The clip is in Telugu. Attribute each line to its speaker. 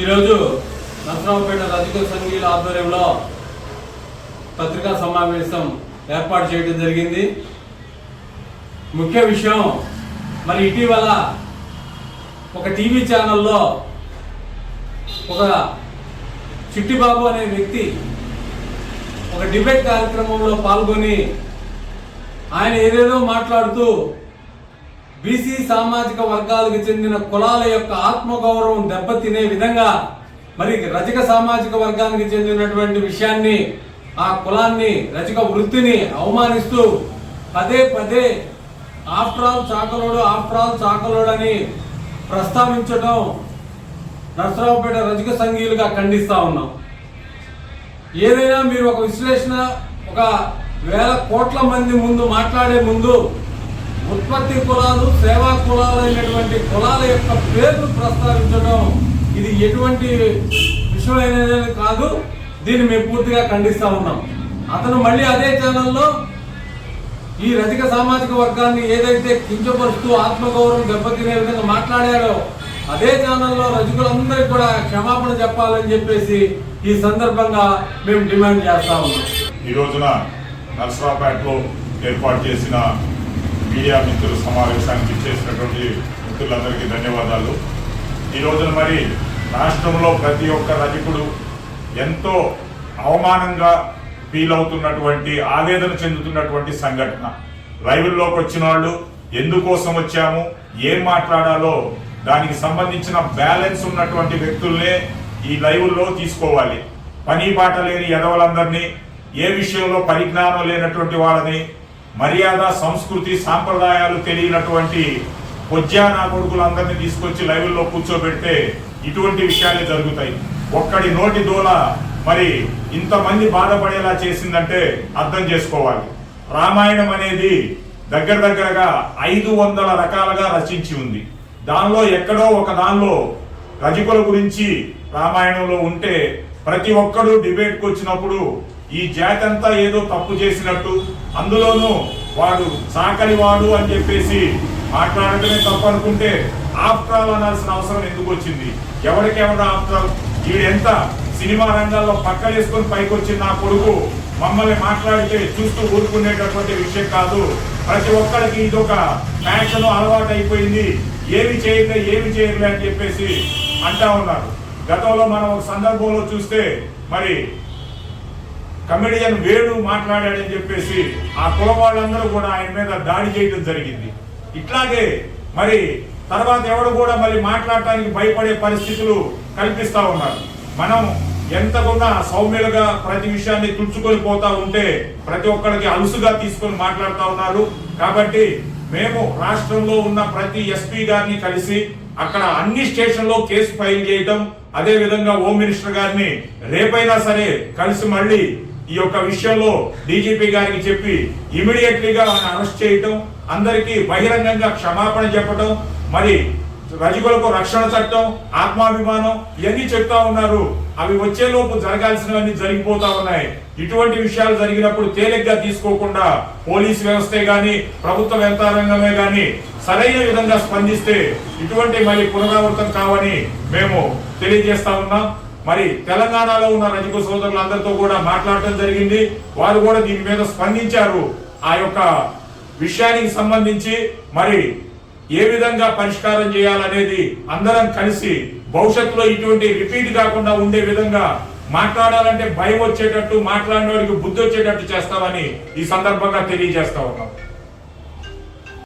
Speaker 1: ఈరోజు నరసరావుపేట రజక సంఘీల ఆధ్వర్యంలో పత్రికా సమావేశం ఏర్పాటు చేయడం జరిగింది. ముఖ్య విషయం మరి ఇటీవల ఒక టీవీ ఛానల్లో ఒక చిట్టిబాబు అనే వ్యక్తి ఒక డిబేట్ కార్యక్రమంలో పాల్గొని ఆయన ఏదేదో మాట్లాడుతూ బీసీ సామాజిక వర్గాలకు చెందిన కులాల యొక్క ఆత్మగౌరవం దెబ్బతినే విధంగా మరి రజక సామాజిక వర్గానికి చెందినటువంటి విషయాన్ని ఆ కులాన్ని రజక వృత్తిని అవమానిస్తూ పదే పదే ఆఫ్టర్ ఆల్ చాకలోడు ఆఫ్టర్ ఆల్ చాకలోడు అని ప్రస్తావించడం నరసరావుపేట రజక సంఘీయులుగా ఖండిస్తా ఉన్నాం. ఏదైనా మీరు ఒక విశ్లేషణ ఒక వేల కోట్ల మంది ముందు మాట్లాడే ముందు ఉత్పత్తి కులాలు సేవా కులాలు అయినటువంటి కులాల యొక్క పేర్లు ప్రస్తావించడం ఇది ఎటువంటి విషయమైనది కాదు. దీన్ని మేము పూర్తిగా ఖండిస్తా ఉన్నాం. అతను మళ్ళీ అదే ఛానల్లో ఈ రజక సామాజిక వర్గాన్ని ఏదైతే కించపరుస్తూ ఆత్మగౌరవం దెబ్బతినే విధంగా మాట్లాడారో అదే ఛానల్లో రజకులందరికీ కూడా క్షమాపణ చెప్పాలని చెప్పేసి ఈ సందర్భంగా మేము డిమాండ్ చేస్తా ఉన్నాం.
Speaker 2: ఈ రోజున నర్సరాపేటలో ఏర్పాటు చేసిన మీడియా మిత్రుల సమావేశానికి ఇచ్చేసినటువంటి మిత్రులందరికీ ధన్యవాదాలు. ఈ రోజున మరి రాష్ట్రంలో ప్రతి ఒక్క రజకుడు ఎంతో అవమానంగా ఫీల్ అవుతున్నటువంటి ఆవేదన చెందుతున్నటువంటి సంఘటన. లైవ్లోకి వచ్చిన వాళ్ళు ఎందుకోసం వచ్చాము ఏం మాట్లాడాలో దానికి సంబంధించిన బ్యాలెన్స్ ఉన్నటువంటి వ్యక్తుల్నే ఈ లైవ్లో తీసుకోవాలి. పని పాట లేని ఎదవలందరినీ ఏ విషయంలో పరిజ్ఞానం లేనటువంటి వాళ్ళని మర్యాద సంస్కృతి సాంప్రదాయాలు తెలియనటువంటి పొజ్జానా కొడుకులందరినీ తీసుకొచ్చి లైవ్లో కూర్చోబెడితే ఇటువంటి విషయాలే జరుగుతాయి. ఒక్కడి నోటి దూల మరి ఇంతమంది బాధపడేలా చేసిందంటే అర్థం చేసుకోవాలి. రామాయణం అనేది దగ్గర దగ్గరగా ఐదు వందల రకాలుగా రచించి ఉంది. దానిలో ఎక్కడో ఒక దానిలో రజకుల గురించి రామాయణంలో ఉంటే ప్రతి ఒక్కడు డిబేట్కి వచ్చినప్పుడు ఈ జాతి అంతా ఏదో తప్పు చేసినట్టు అందులోనూ వాడు సాకలి వాడు అని చెప్పేసి మాట్లాడటమే తప్పు అనుకుంటే ఆఫ్ట్రాల్ అనాల్సిన అవసరం ఎందుకు వచ్చింది? ఎవరికి ఎవరు ఆఫ్ట్రాల్ వీడెంత సినిమా రంగాల్లో పక్కలేసుకొని పైకి వచ్చిన నా కొడుకు? మమ్మల్ని మాట్లాడితే చూస్తూ ఊరుకునేటటువంటి విషయం కాదు. ప్రతి ఒక్కరికి ఇదొక ఫ్యాషన్ అలవాటు అయిపోయింది ఏమి చేయలే ఏమి చేయలే అని చెప్పేసి అంటా ఉన్నారు. గతంలో మనం ఒక సందర్భంలో చూస్తే మరి కమెడియన్ వేణు మాట్లాడాడని చెప్పేసి ఆ కుల వాళ్ళందరూ కూడా ఆయన మీద దాడి చేయడం జరిగింది. ఇట్లాగే మరి తర్వాత ఎవడు కూడా మళ్ళీ మాట్లాడటానికి భయపడే పరిస్థితులు కల్పిస్తూ ఉన్నారు. మనం ఎంతకున్నా సౌమ్యులుగా ప్రతి విషయాన్ని తుడుచుకొని పోతా ఉంటే ప్రతి ఒక్కరికి అలుసుగా తీసుకొని మాట్లాడుతూ ఉన్నారు. కాబట్టి మేము రాష్ట్రంలో ఉన్న ప్రతి ఎస్పీ గారిని కలిసి అక్కడ అన్ని స్టేషన్లో కేసు ఫైల్ చేయటం అదే విధంగా హోమ్ మినిస్టర్ గారిని రేపైనా సరే కలిసి మళ్ళీ ఈ యొక్క విషయంలో డీజీపీ గారికి చెప్పి ఇమీడియట్లీగా ఆయన అరెస్ట్ చేయటం అందరికీ బహిరంగంగా క్షమాపణ చెప్పటం మరి రజకులకు రక్షణ చట్టం ఆత్మాభిమానం ఇవన్నీ చెప్తా ఉన్నారు. అవి వచ్చేలోపు జరగాల్సినవన్నీ జరిగిపోతా ఉన్నాయి. ఇటువంటి విషయాలు జరిగినప్పుడు తేలిగ్గా తీసుకోకుండా పోలీస్ వ్యవస్థే గాని ప్రభుత్వ యంత్రాంగమే గాని సరైన విధంగా స్పందిస్తే ఇటువంటి మళ్ళీ పునరావృతం కావని మేము తెలియజేస్తా ఉన్నాం. మరి తెలంగాణలో ఉన్న రజక సోదరులందరితో కూడా మాట్లాడటం జరిగింది. వారు కూడా దీని మీద స్పందించారు. ఆ యొక్క విషయానికి సంబంధించి మరి ఏ విధంగా పరిష్కారం చేయాలనేది అందరం కలిసి భవిష్యత్తులో ఇటువంటి రిపీట్ కాకుండా ఉండే విధంగా మాట్లాడాలంటే భయం వచ్చేటట్టు మాట్లాడిన వాడికి బుద్ధి వచ్చేటట్టు చేస్తామని ఈ సందర్భంగా తెలియజేస్తా ఉన్నాం.